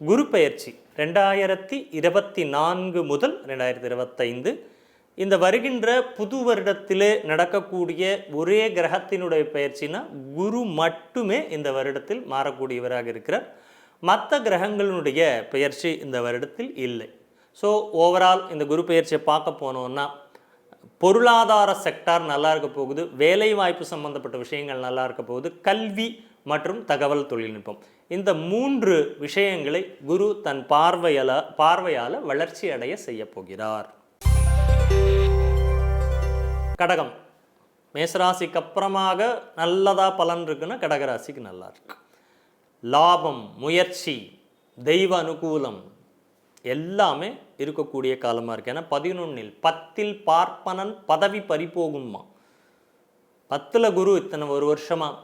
குரு பயிற்சி ரெண்டாயிரத்தி இருபத்தி நான்கு முதல் ரெண்டாயிரத்தி இருபத்தைந்து. இந்த வருகின்ற புது வருடத்திலே நடக்கக்கூடிய ஒரே கிரகத்தினுடைய பயிற்சினா குரு மட்டுமே இந்த வருடத்தில் மாறக்கூடியவராக இருக்கிறார். மற்ற கிரகங்களினுடைய பெயர்ச்சி இந்த வருடத்தில் இல்லை. ஸோ ஓவரால் இந்த குரு பெயர்ச்சியை பார்க்க போனோம்னா பொருளாதார செக்டார் நல்லா இருக்க போகுது வேலை வாய்ப்பு சம்பந்தப்பட்ட விஷயங்கள் நல்லா இருக்க போகுது கல்வி மற்றும் தகவல் தொழில்நுட்பம். இந்த மூன்று விஷயங்களை குரு தன் பார்வையால பார்வையால் வளர்ச்சி அடைய செய்ய போகிறார். கடகம். மேசராசிக்கு அப்புறமாக நல்லதாக பலன் இருக்குன்னா கடகராசிக்கு நல்லா இருக்கு. லாபம் முயற்சி தெய்வ அனுகூலம் எல்லாமே இருக்கக்கூடிய காலமாக இருக்குது ஏன்னா பதினொன்னில் பத்தில் பார்ப்பனன் பதவி பறிபோகும்மா. பத்தில் குரு இத்தனை ஒரு வருஷமாக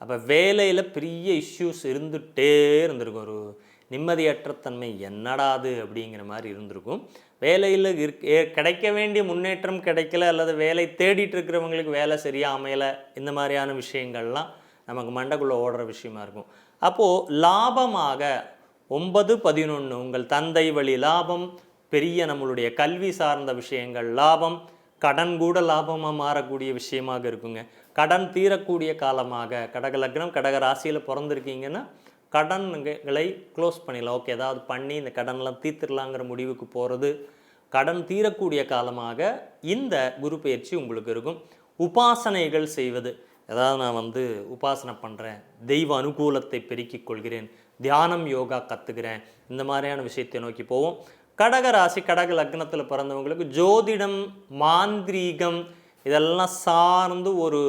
அப்போ வேலையில் பெரிய இஷ்யூஸ் இருந்துகிட்டே இருந்திருக்கும். ஒரு நிம்மதியற்ற தன்மை என்னடாது அப்படிங்கிற மாதிரி இருந்திருக்கும். வேலையில் இருக் கிடைக்க வேண்டிய முன்னேற்றம் கிடைக்கல அல்லது வேலை தேடிட்டு இருக்கிறவங்களுக்கு வேலை சரியாக அமையலை இந்த மாதிரியான விஷயங்கள்லாம் நமக்கு மண்டைக்குள்ளே ஓடுற விஷயமா இருக்கும். அப்போது லாபமாக ஒன்பது பதினொன்று உங்கள் தந்தை வழி லாபம் பெரிய நம்மளுடைய கல்வி சார்ந்த விஷயங்கள் லாபம் கடன் கூட லாபமாக மாறக்கூடிய விஷயமாக இருக்குங்க. கடன் தீரக்கூடிய காலமாக கடக லக்னம் கடக ராசியில் பிறந்திருக்கீங்கன்னா கடன்களை க்ளோஸ் பண்ணிடலாம். ஓகே ஏதாவது பண்ணி இந்த கடன்லாம் தீர்த்துடலாங்கிற முடிவுக்கு போகிறது கடன் தீரக்கூடிய காலமாக இந்த குரு பயிற்சி உங்களுக்கு இருக்கும். உபாசனைகள் செய்வது. ஏதாவது நான் வந்து உபாசனை பண்ணுறேன் தெய்வ அனுகூலத்தை பெருக்கிக் கொள்கிறேன் தியானம் யோகா கற்றுக்கிறேன் இந்த மாதிரியான விஷயத்தை நோக்கி போவோம். கடக ராசி கடக லக்னத்தில் பிறந்தவங்களுக்கு ஜோதிடம் மாந்திரீகம் இதெல்லாம் சார்ந்து ஒரு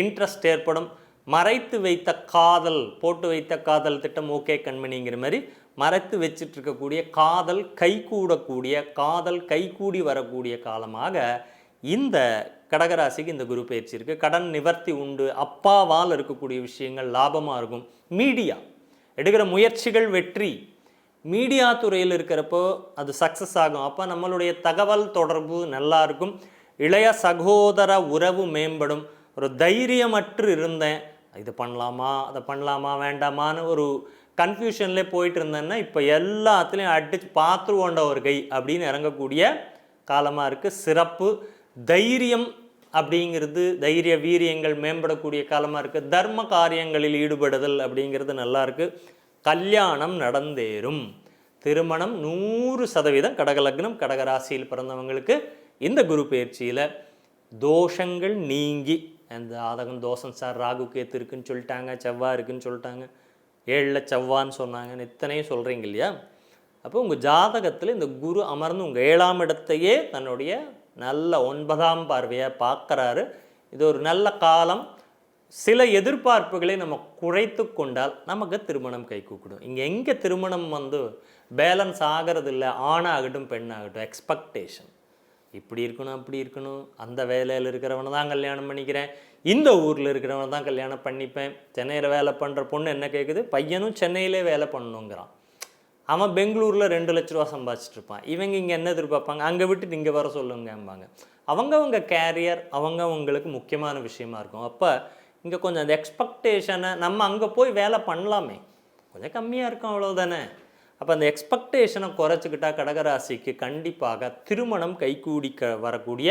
இன்ட்ரெஸ்ட் ஏற்படும். மறைத்து வைத்த காதல் போட்டு வைத்த காதல் திட்டம் ஓகே கண்மணிங்கிற மாதிரி மறைத்து வச்சிட்டு இருக்கக்கூடிய காதல் கைகூடக்கூடிய காதல் கைகூடி வரக்கூடிய காலமாக இந்த கடகராசிக்கு இந்த குரு பயிற்சி இருக்குது கடன் நிவர்த்தி உண்டு. அப்பாவால் இருக்கக்கூடிய விஷயங்கள் லாபமாக இருக்கும். மீடியா. எடுக்கிற முயற்சிகள் வெற்றி. மீடியா துறையில் இருக்கிறப்போ அது சக்ஸஸ் ஆகும். அப்போ நம்மளுடைய தகவல் தொடர்பு நல்லா இருக்கும். இளைய சகோதர உறவு மேம்படும். ஒரு தைரியமற்று இருந்தேன். இது பண்ணலாமா? அதை பண்ணலாமா? வேண்டாமான்னு ஒரு கன்ஃபியூஷன்லேயே போயிட்டு இருந்தேன்னா இப்போ எல்லாத்துலேயும் அடிச்சு பார்த்துருவோண்ட ஒரு கை அப்படின்னு இறங்கக்கூடிய காலமாக இருக்குது சிறப்பு தைரியம் அப்படிங்கிறது தைரிய வீரியங்கள் மேம்படக்கூடிய காலமாக இருக்குது தர்ம காரியங்களில் ஈடுபடுதல் அப்படிங்கிறது நல்லாயிருக்கு கல்யாணம் நடந்தேறும். திருமணம் நூறு சதவீதம் கடகலக்னம் கடகராசியில் பிறந்தவங்களுக்கு இந்த குரு பயிற்சியில் தோஷங்கள் நீங்கி அந்த ஆதகம் தோஷம் சார் ராகு கேத்து இருக்குன்னு சொல்லிட்டாங்க செவ்வாய் இருக்குன்னு சொல்லிட்டாங்க ஏழில் செவ்வான்னு சொன்னாங்கன்னு இத்தனையும் சொல்கிறீங்க இல்லையா? அப்போ உங்கள் ஜாதகத்தில் இந்த குரு அமர்ந்து உங்கள் ஏழாம் இடத்தையே தன்னுடைய நல்ல ஒன்பதாம் பார்வையாக பார்க்குறாரு. இது ஒரு நல்ல காலம். சில எதிர்பார்ப்புகளை நம்ம குறைத்து கொண்டால் நமக்கு திருமணம் கை கூப்பிடும். இங்கே எங்கே திருமணம் வந்து பேலன்ஸ் ஆகிறது இல்லை ஆணாகட்டும் பெண்ணாகட்டும் எக்ஸ்பெக்டேஷன் இப்படி இருக்கணும் அப்படி இருக்கணும். அந்த வேலையில் இருக்கிறவனை தான் கல்யாணம் பண்ணிக்கிறேன். இந்த ஊரில் இருக்கிறவனை தான் கல்யாணம் பண்ணிப்பேன். சென்னையில் வேலை பண்ணுற பொண்ணு என்ன கேட்குது பையனும் சென்னையிலே வேலை பண்ணணுங்கிறான் அவன் பெங்களூரில் ரெண்டு லட்ச ரூபா சம்பாதிச்சிட்ருப்பான் இவங்க இங்கே என்ன எதிர்பார்ப்பாங்க? அங்கே விட்டு இங்கே வர சொல்லுங்கம்பாங்க. அவங்கவுங்க கேரியர் அவங்கவுங்களுக்கு முக்கியமான விஷயமா இருக்கும். அப்போ இங்கே கொஞ்சம் அந்த எக்ஸ்பெக்டேஷனை நம்ம அங்கே போய் வேலை பண்ணலாமே. கொஞ்சம் கம்மியாக இருக்கும் அவ்வளோதானே அப்போ அந்த எக்ஸ்பெக்டேஷனை குறைச்சிக்கிட்டா கடகராசிக்கு கண்டிப்பாக திருமணம் கைகூடி க வரக்கூடிய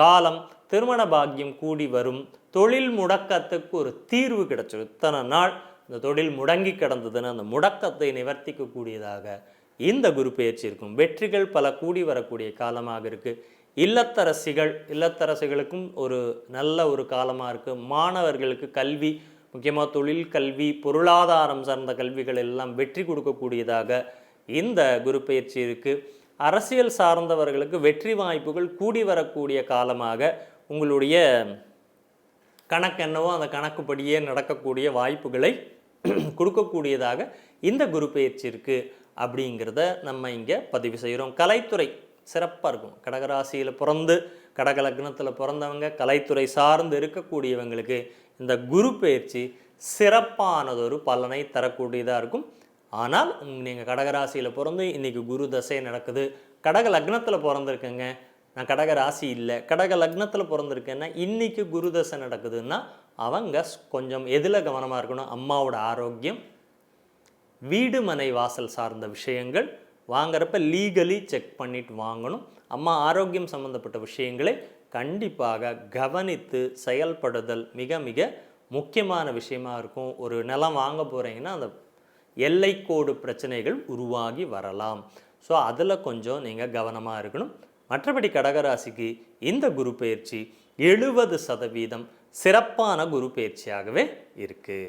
காலம் திருமண பாக்கியம் கூடி வரும். தொழில் முடக்கத்துக்கு ஒரு தீர்வு கிடைச்சிடும் இத்தனை நாள் இந்த தொழில் முடங்கி கிடந்ததுன்னு அந்த முடக்கத்தை நிவர்த்திக்கக்கூடியதாக இந்த குரு பயிற்சி இருக்கும். வெற்றிகள் பல கூடி வரக்கூடிய காலமாக இருக்குது இல்லத்தரசிகள் இல்லத்தரசிகளுக்கும் ஒரு நல்ல ஒரு காலமாக இருக்குது மாணவர்களுக்கு கல்வி முக்கியமாக தொழில் கல்வி பொருளாதாரம் சார்ந்த கல்விகள் எல்லாம் வெற்றி கொடுக்கக்கூடியதாக இந்த குரு பயிற்சி இருக்குது அரசியல் சார்ந்தவர்களுக்கு வெற்றி வாய்ப்புகள் கூடி வரக்கூடிய காலமாக உங்களுடைய கணக்கு என்னவோ அந்த கணக்குப்படியே நடக்கக்கூடிய வாய்ப்புகளை கொடுக்கக்கூடியதாக இந்த குரு பயிற்சி இருக்குது அப்படிங்கிறத நம்ம இங்கே பதிவு செய்கிறோம். கலைத்துறை சிறப்பாக இருக்கும். கடகராசியில் பிறந்து கடக லக்னத்தில் பிறந்தவங்க கலைத்துறை சார்ந்து இருக்கக்கூடியவங்களுக்கு இந்த குரு பயிற்சி சிறப்பானதொரு பலனை தரக்கூடியதாக இருக்கும். ஆனால் நீங்கள் கடகராசியில் பிறந்து இன்னைக்கு குரு தசை நடக்குது. கடக லக்னத்தில் பிறந்திருக்கேங்க. நான் கடக ராசி இல்லை. கடக லக்னத்தில் பிறந்திருக்கேன்னா இன்றைக்கி குரு தசை நடக்குதுன்னா அவங்க கொஞ்சம் எதில் கவனமாக இருக்கணும்? அம்மாவோட ஆரோக்கியம் வீடு மனை வாசல் சார்ந்த விஷயங்கள் வாங்குறப்ப லீகலி செக் பண்ணிட்டு வாங்கணும். அம்மா ஆரோக்கியம் சம்மந்தப்பட்ட விஷயங்களை கண்டிப்பாக கவனித்து செயல்படுதல் மிக மிக முக்கியமான விஷயமா இருக்கும். ஒரு நிலம் வாங்க போகிறீங்கன்னா அந்த எல்லைக்கோடு பிரச்சனைகள் உருவாகி வரலாம். ஸோ அதில் கொஞ்சம் நீங்கள் கவனமாக இருக்கணும். மற்றபடி கடகராசிக்கு இந்த குரு பயிற்சி எழுபது சதவீதம் சிறப்பான குரு பயிற்சியாகவே இருக்குது